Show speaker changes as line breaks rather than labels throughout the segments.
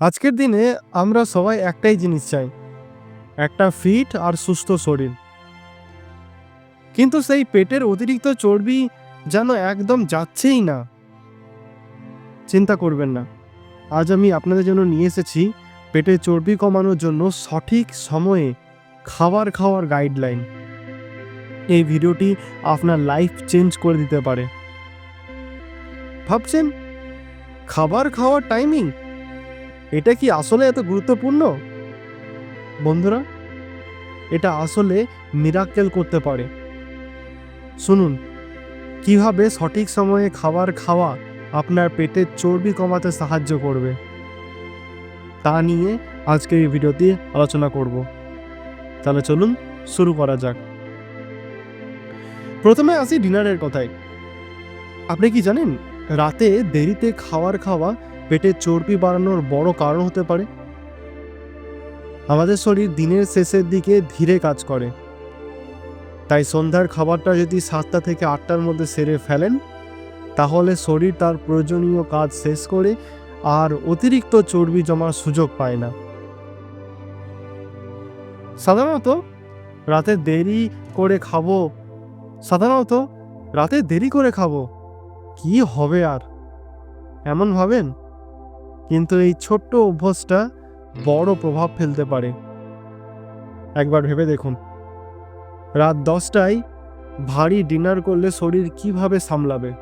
আজকের দিনে আমরা সবাই একটাই জিনিস চাই, একটা ফিট আর সুস্থ শরীর। কিন্তু সেই পেটের অতিরিক্ত চর্বি যেন একদম যাচ্ছেই না। চিন্তা করবেন না, আজ আমি আপনাদের জন্য নিয়ে এসেছি পেটের চর্বি কমানোর জন্য সঠিক সময়ে খাবার খাওয়ার গাইডলাইন এই ভিডিওটি আপনার লাইফ চেঞ্জ করে দিতে পারে। ভাবছেন, খাবার খাওয়ার টাইমিং এটা কি আসলে এত গুরুত্বপূর্ণ? বন্ধুরা, এটা আসলে মিরাক্কেল করতে পারে। শুনুন, কীভাবে সঠিক সময়ে খাবার খাওয়া আপনার পেটের চর্বি কমাতে সাহায্য করবে, তা নিয়ে আজকে এই ভিডিওতে আলোচনা করব। তাহলে চলুন শুরু করা যাক। প্রথমে আসি ডিনারের কথায়। আপনি কি জানেন, রাতে দেরিতে খাওয়ার খাওয়া পেটের চর্বি বাড়ানোর বড় কারণ হতে পারে। আমাদের শরীর দিনের শেষের দিকে ধীরে কাজ করে। তাই সন্ধ্যার খাবারটা যদি সাতটা থেকে আটটার মধ্যে সেরে ফেলেন, তাহলে শরীর তার প্রয়োজনীয় কাজ শেষ করে আর অতিরিক্ত চর্বি জমার সুযোগ পায় না। সাধারণত রাতে দেরি করে খাব। সাধারণত রাতে দেরি করে খাব। কি হবে আর? এমন ভাবেন? কিন্তু এই ছোট্ট অভ্যাসটা বড় প্রভাব ফেলতে পারে। একবার ভেবে দেখুন। রাত দশটায় ভারী ডিনার করলে শরীর কীভাবে সামলাবে?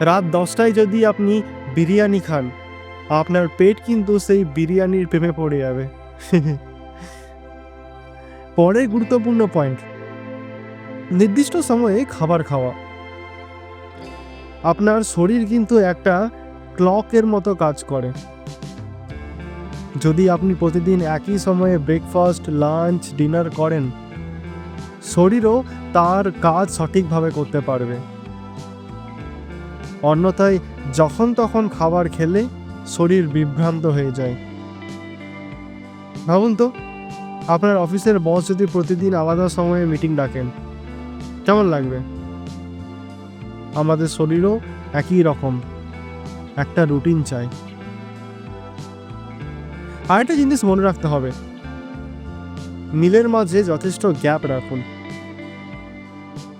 রাত দশটায় যদি আপনি বিরিয়ানি খান আপনার পেট কিন্তু সেই বিরিয়ানির প্রেমে পড়ে যাবে। পরের গুরুত্বপূর্ণ পয়েন্ট। নির্দিষ্ট সময়ে খাবার খাওয়া। আপনার শরীর কিন্তু একটা ক্লকের মতো কাজ করে। যদি আপনি প্রতিদিন একই সময়ে ব্রেকফাস্ট লাঞ্চ ডিনার করেন, শরীরও তার কাজ সঠিকভাবে করতে পারবে। অন্যথায় যখন তখন খাবার খেলে শরীর বিভ্রান্ত হয়ে যায়। ভাবুন তো, আপনার অফিসের বস যদি প্রতিদিন আলাদা সময়ে মিটিং ডাকেন, কেমন লাগবে? আমাদের শরীরও একই রকম। একটা রুটিন চাই। আরেকটা জিনিস মনে রাখতে হবে। মিলের মাঝে যথেষ্ট গ্যাপ রাখুন।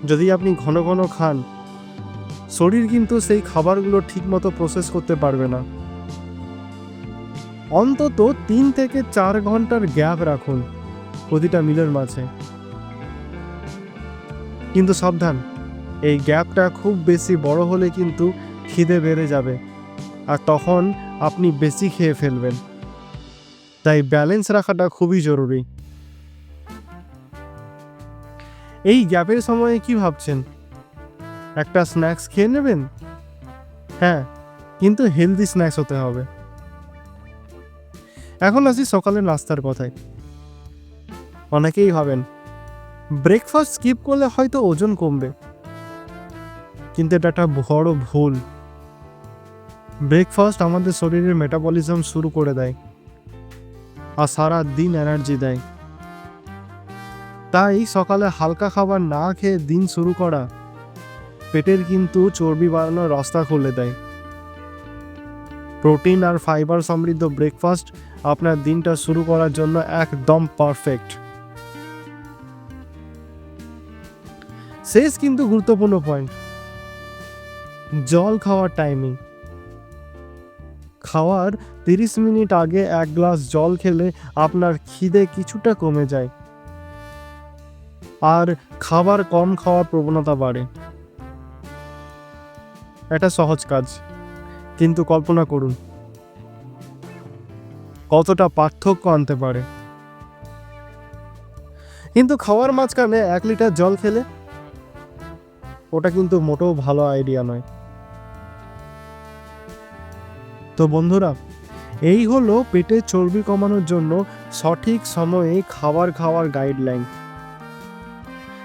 যদি আপনি ঘন ঘন খান, শরীর কিন্তু সেই খাবারগুলো ঠিকমতো প্রসেস করতে পারবে না। অন্তত তিন থেকে চার ঘণ্টার গ্যাপ রাখুন প্রতিটা মিলের মাঝে। কিন্তু সাবধান, এই গ্যাপটা খুব বেশি বড় হলে কিন্তু খিদে বেড়ে যাবে। আর তখন আপনি বেশি খেয়ে ফেলবেন। তাই ব্যালেন্স রাখাটা খুবই জরুরি। এই গ্যাপের সময়ে কি ভাবছেন? একটা স্ন্যাক্স খেয়ে নেবেন? হ্যাঁ কিন্তু হেলদি স্ন্যাক্স হতে হবে। এখন আসি সকালের নাস্তার কথায়। অনেকেই ভাবেন ব্রেকফাস্ট স্কিপ করলে হয়তো ওজন কমবে। কিন্তু এটা একটা বড় ভুল। ব্রেকফাস্ট আমাদের শরীরের মেটাবলিজম শুরু করে দেয় আর সারা দিন এনার্জি দেয়। তাই সকালে হালকা খাবার না খেয়ে দিন শুরু করা পেটের কিন্তু চর্বি বাড়ানোর রাস্তা খুলে দেয়। প্রোটিন আর ফাইবার সমৃদ্ধ ব্রেকফাস্ট আপনার দিনটা শুরু করার জন্য একদম পারফেক্ট শেষ কিন্তু গুরুত্বপূর্ণ পয়েন্ট জল খাওয়ার টাইমিং খাওয়ার তিরিশ মিনিট আগে এক গ্লাস জল খেলে আপনার খিদে কিছুটা কমে যায়। আর খাবার কম খাওয়ার প্রবণতা বাড়ে। এটা সহজ কাজ। কিন্তু কল্পনা করুন, কতটা পার্থক্য আনতে পারে। কিন্তু খাওয়ার মাঝখানে এক লিটার জল খেলে, ওটা কিন্তু মোটেও ভালো আইডিয়া নয়। তো বন্ধুরা, এই হলো পেটে চর্বি কমানোর জন্য সঠিক সময়ে খাবার খাওয়ার গাইডলাইন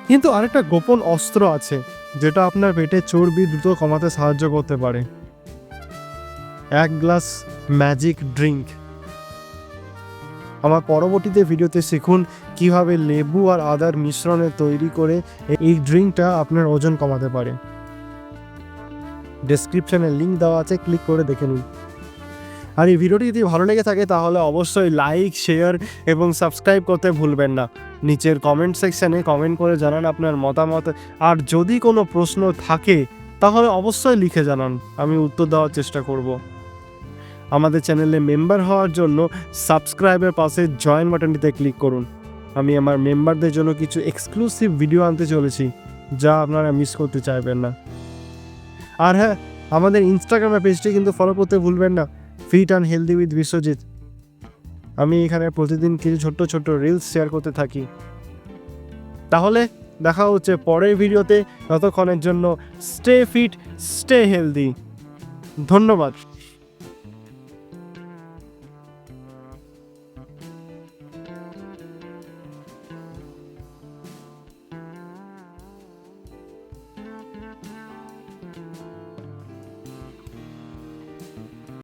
কিন্তু আরেকটা গোপন অস্ত্র আছে, যেটা আপনার পেটে চর্বি দ্রুত কমাতে সাহায্য করতে পারে। এক গ্লাস ম্যাজিক ড্রিঙ্ক আমার পরবর্তীতে ভিডিওতে শিখুন কীভাবে লেবু আর আদার মিশ্রণে তৈরি করে এই ড্রিঙ্কটা আপনার ওজন কমাতে পারে। ডেসক্রিপশনে লিঙ্ক দেওয়া আছে ক্লিক করে দেখে নিন। আর এই ভিডিওটি যদি ভালো লেগে থাকে, তাহলে অবশ্যই লাইক শেয়ার এবং সাবস্ক্রাইব করতে ভুলবেন না। নিচের কমেন্ট সেকশানে কমেন্ট করে জানান আপনার মতামত। আর যদি কোনো প্রশ্ন থাকে, তাহলে অবশ্যই লিখে জানান। আমি উত্তর দেওয়ার চেষ্টা করব। আমাদের চ্যানেলে মেম্বার হওয়ার জন্য সাবস্ক্রাইবের পাশে জয়েন বাটনটিতে ক্লিক করুন। আমি আমার মেম্বারদের জন্য কিছু এক্সক্লুসিভ ভিডিও আনতে চলেছি, যা আপনারা মিস করতে চাইবেন না। আর হ্যাঁ আমাদের ইনস্টাগ্রামের পেজটি কিন্তু ফলো করতে ভুলবেন না। Fit and healthy with Biswajit আমি এখানে প্রতিদিন কিছু ছোট্ট ছোট্ট রিলস শেয়ার করতে থাকি। তাহলে দেখা হচ্ছে পরের ভিডিওতে। ততক্ষণের জন্য স্টে ফিট স্টে হেলদি ধন্যবাদ।